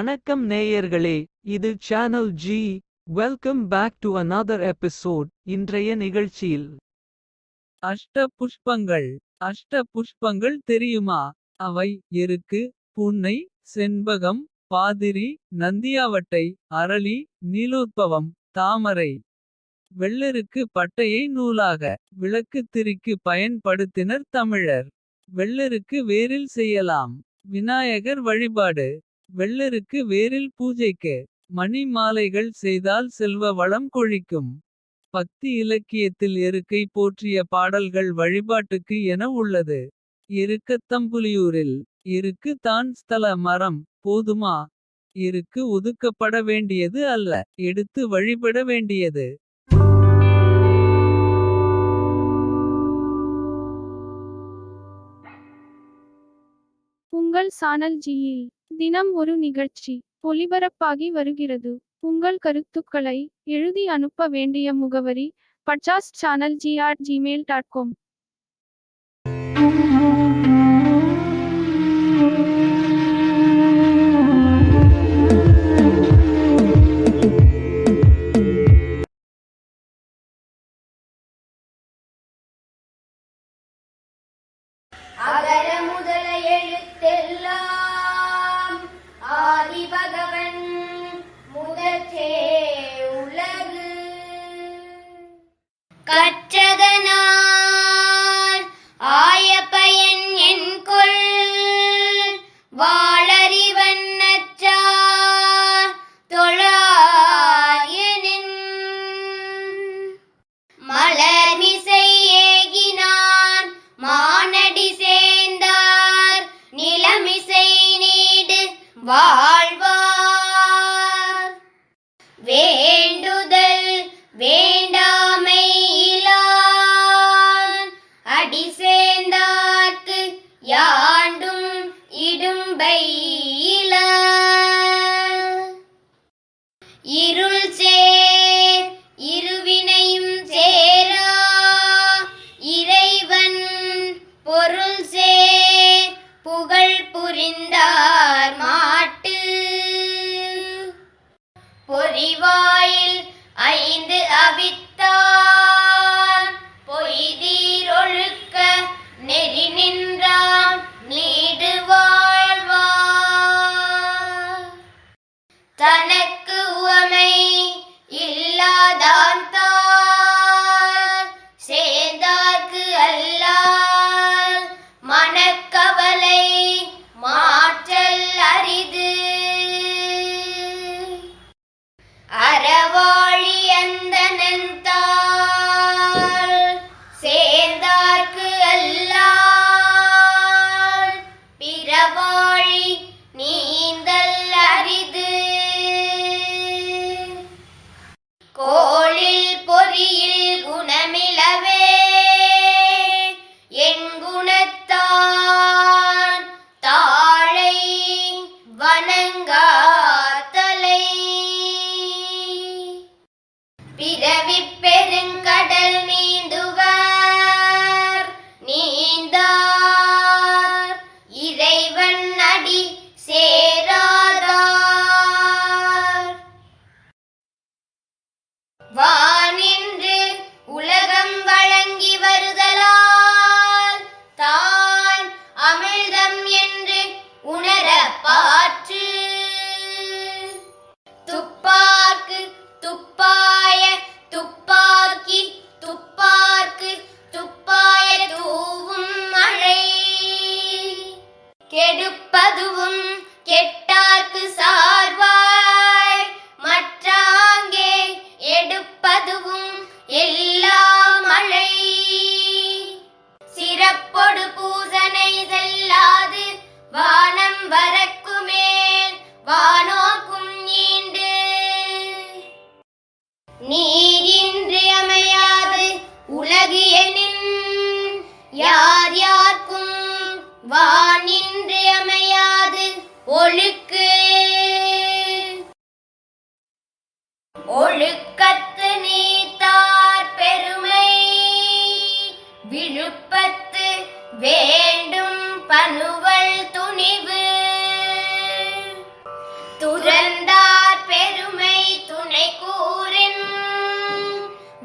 வணக்கம் நேயர்களே இது channel G welcome back to another episode இன்றைய நிகழ்ச்சியில். அஷ்ட புஷ்பங்கள் அஷ்ட புஷ்பங்கள் தெரியுமா? அவை எருக்கு புன்னை செண்பகம் பாதிரி நந்தியாவட்டை அரளி நீலோத்பவம் தாமரை. வெள்ளருக்கு பட்டையை நூலாக விளக்கு திரிக்கு பயன்படுத்தினர் தமிழர். வெள்ளருக்கு வேரில் செய்யலாம். விநாயகர் வழிபாடு. வெள்ளருக்கு வேரில் பூஜைக்கு மணி மாலைகள் செய்தால் செல்வ வளம் கொழிக்கும். பக்தி இலக்கியத்தில் எருக்கை போற்றிய பாடல்கள் வழிபாட்டுக்கு என உள்ளது. இருக்கத்தம்புலியூரில் இருக்கு தான் ஸ்தல மரம் போதுமா? இருக்கு ஒதுக்கப்பட வேண்டியது அல்ல எடுத்து வழிபட வேண்டியது. உங்கள் சானல் ஜியில் தினம் ஒரு நிகழ்ச்சி ஒலிபரப்பாகி வருகிறது. உங்கள் கருத்துக்களை எழுதி அனுப்ப வேண்டிய முகவரி பட்சாஸ் channel G at Gmail dot com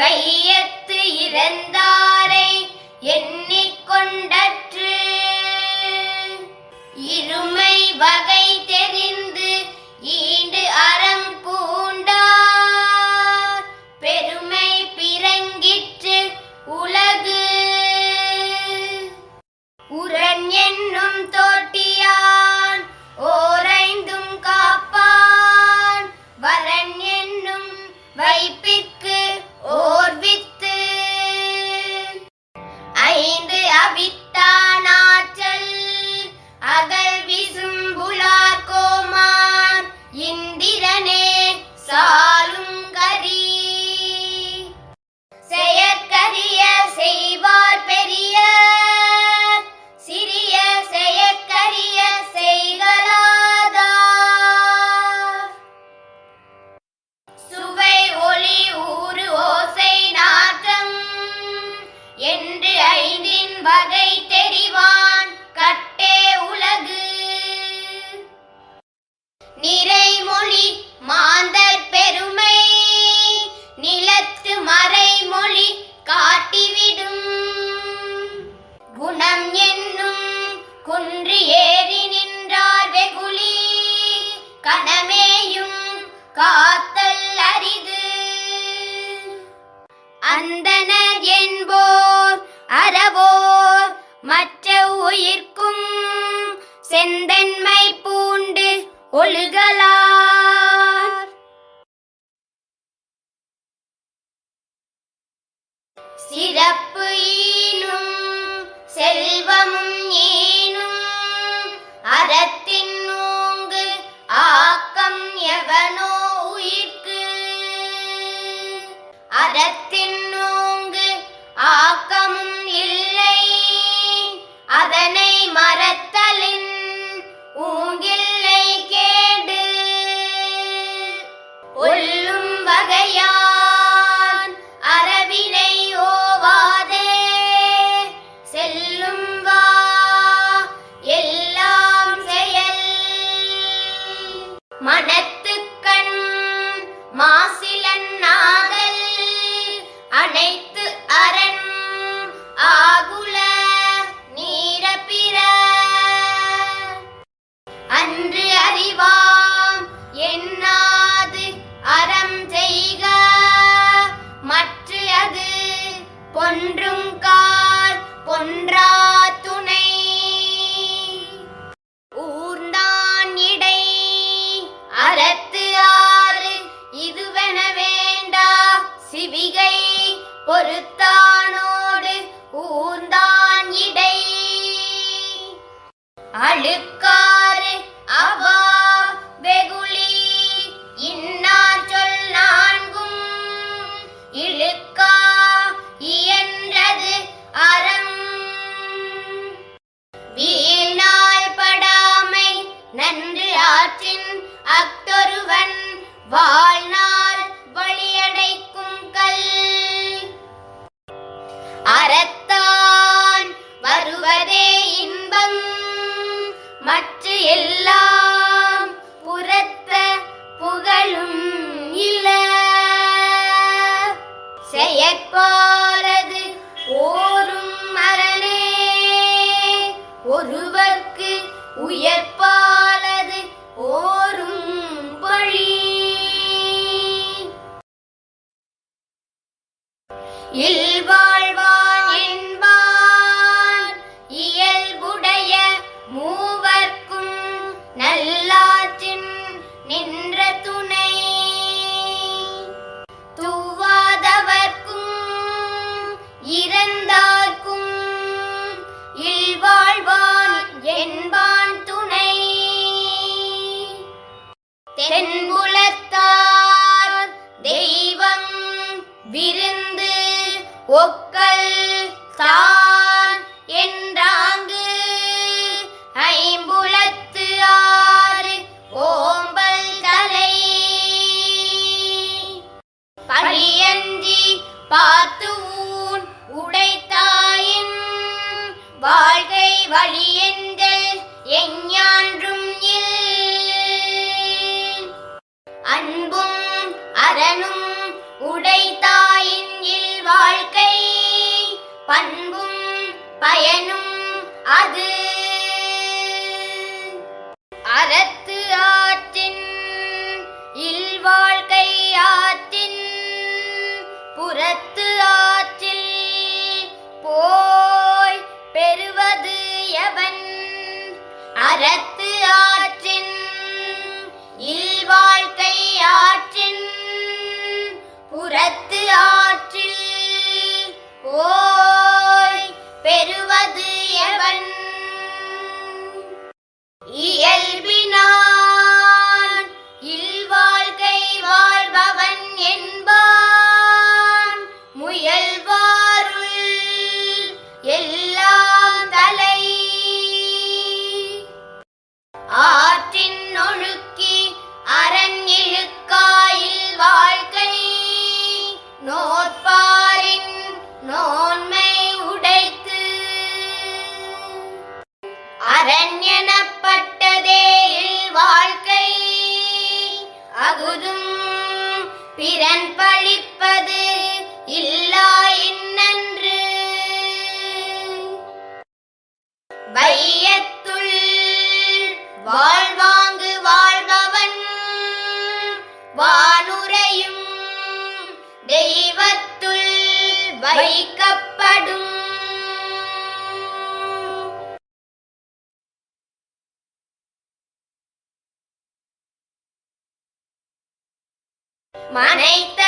வையத்து இறந்தார். my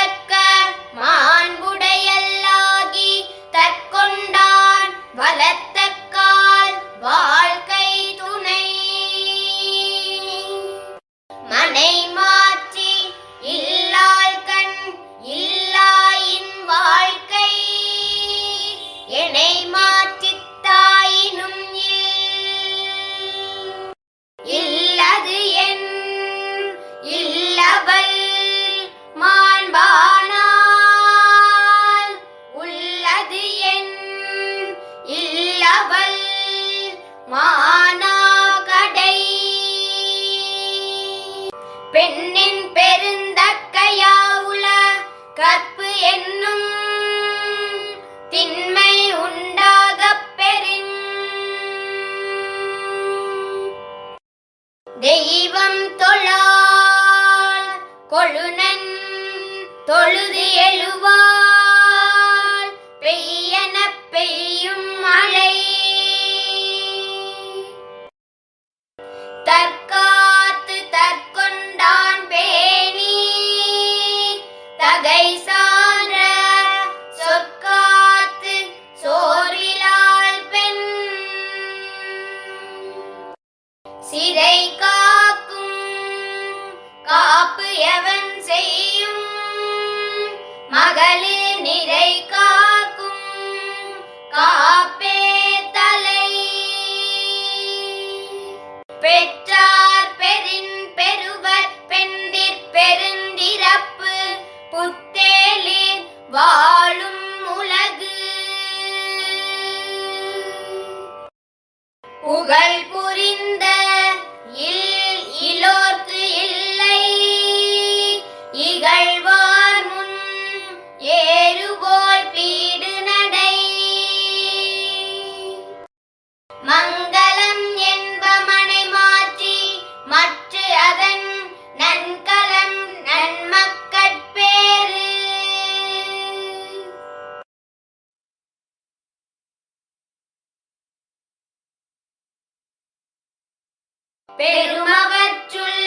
பெருமவற்றுள்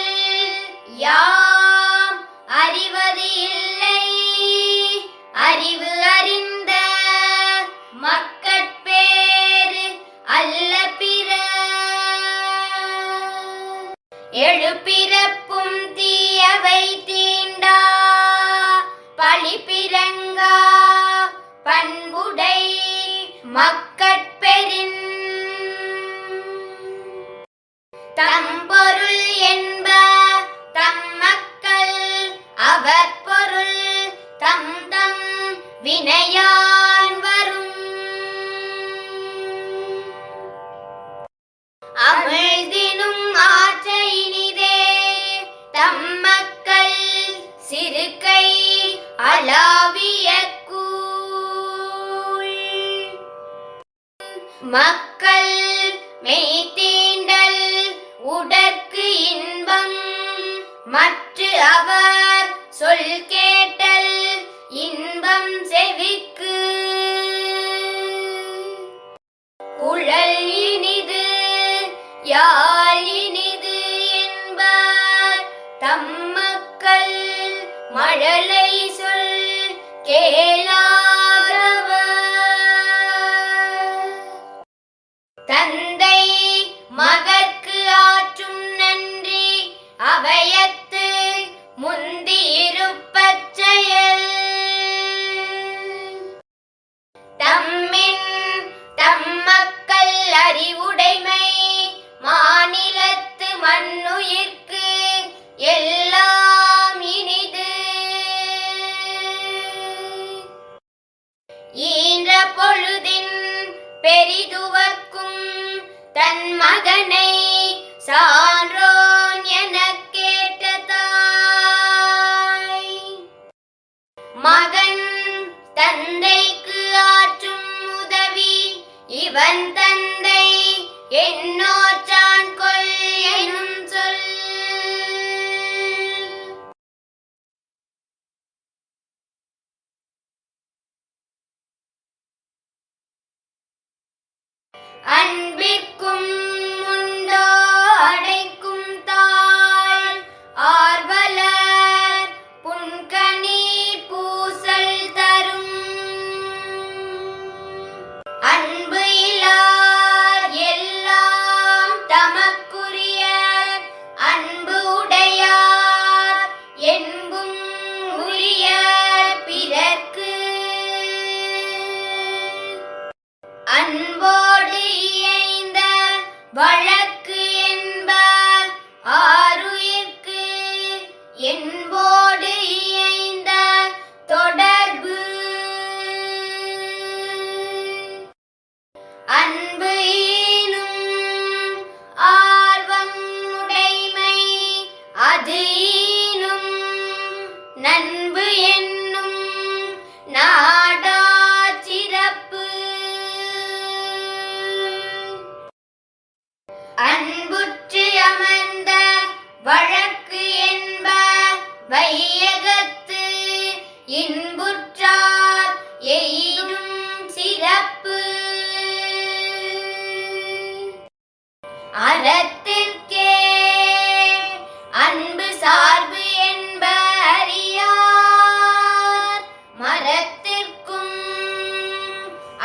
யாம் அறிவது இல்லை அறிவு அறிந்த மக்கட்பேறு அல்ல பிற. எழுப்பிறப்பும் தீயவை தீண்டா. பழிப்பிறங்கா பண்புடை மக்கட்பெறின் தம்பொருள் என்ப தம் மக்கள் அவர் பொருள் தம் தம் வினையா தம்மக்கள் மழலை சொல் கே பெரிதுவர்க்கும் தன் மகனை சான்றோன் என கேட்ட தாய் மகன் தந்தைக்கு ஆற்றும் உதவி இவன் தந்தை என்னோற்றான் கொள் எனும்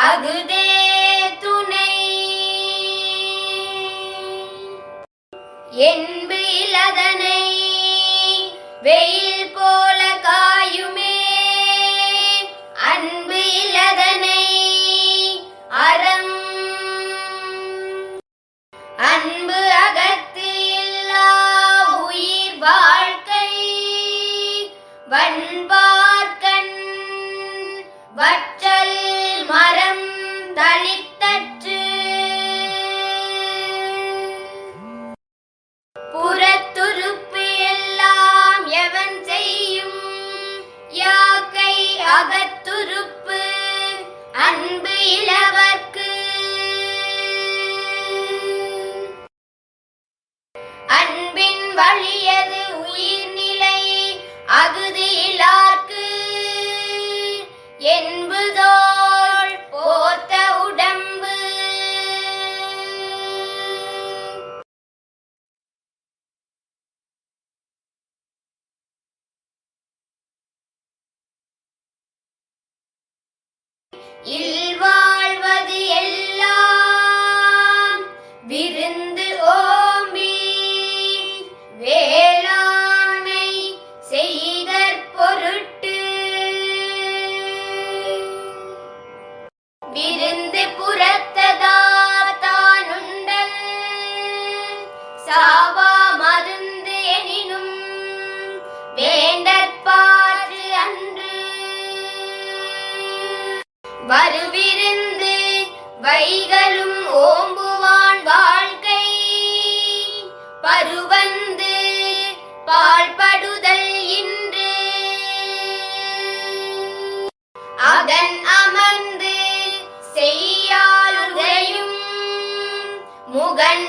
அகுதே துணை. என்பு வெயில் அதன் அமர்ந்து செய்யாளுதையும் முகன்